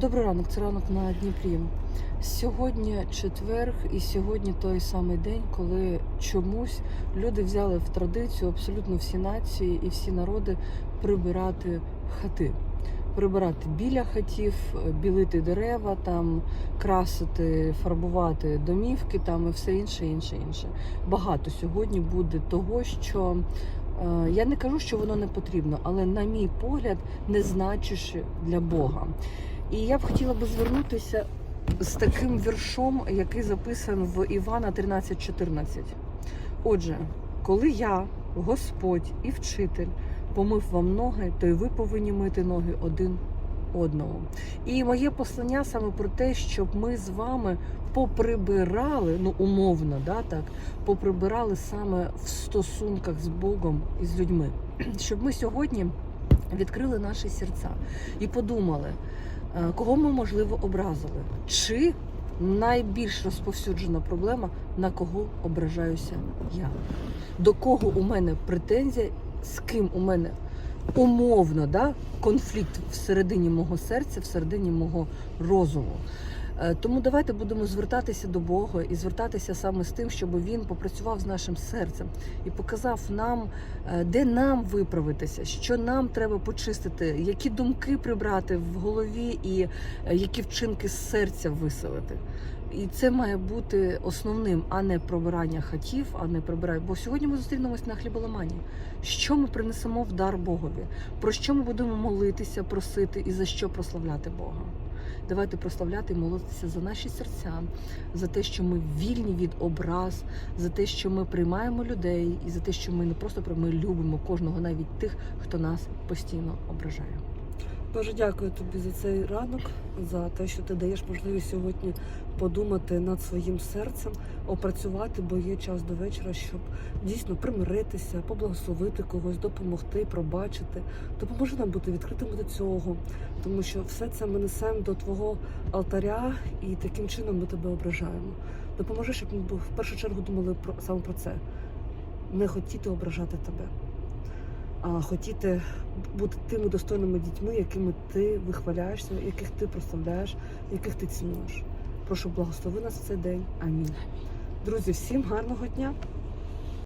Добрий ранок, це ранок на Дніпрі. Сьогодні четверг, і сьогодні той самий день, коли чомусь люди взяли в традицію абсолютно всі нації і всі народи прибирати хати. Прибирати біля хатів, білити дерева, там красити, фарбувати домівки, там і все інше, інше, інше. Багато сьогодні буде того, що е, я не кажу, що воно не потрібно, але на мій погляд, не значуще для Бога. І я б хотіла би звернутися з таким віршом, який записан в Івана 13.14. Отже, коли я, Господь і вчитель, помив вам ноги, то й ви повинні мити ноги один одному. І моє послання саме про те, щоб ми з вами поприбирали, ну умовно, да, так, поприбирали саме в стосунках з Богом і з людьми. Щоб ми сьогодні відкрили наші серця і подумали, кого ми можливо образили, чи найбільш розповсюджена проблема, на кого ображаюся я, до кого у мене претензія, з ким у мене умовно да, конфлікт всередині мого серця, всередині мого розуму. Е, Тому давайте будемо звертатися до Бога і звертатися саме з тим, щоб він попрацював з нашим серцем і показав нам, е, де нам виправитися, що нам треба почистити, які думки прибрати в голові і е, які вчинки з серця виселити. І це має бути основним, а не пробирання хатів, а не прибирання. Бо сьогодні ми зустрінемось на хліболамані. Що ми принесемо в дар Богові? Про що ми будемо молитися, просити і за що прославляти Бога? Давайте прославляти і молитися за наші серця, за те, що ми вільні від образ, за те, що ми приймаємо людей, і за те, що ми не просто про- ми любимо кожного, навіть тих, хто нас постійно ображає. Боже, дякую тобі за цей ранок, за те, що ти даєш можливість сьогодні подумати над своїм серцем, опрацювати, бо є час до вечора, щоб дійсно примиритися, поблагословити когось, допомогти, пробачити. Допоможи нам бути відкритими до цього, тому що все це ми несемо до твого алтаря, і таким чином ми тебе ображаємо. Допоможи, щоб ми в першу чергу думали про саме про це, не хотіти ображати тебе. А хотіти бути тими достойними дітьми, якими ти вихваляєшся, яких ти прославляєш, яких ти цінуєш. Прошу благослови нас в цей день. Амінь. Друзі, всім гарного дня!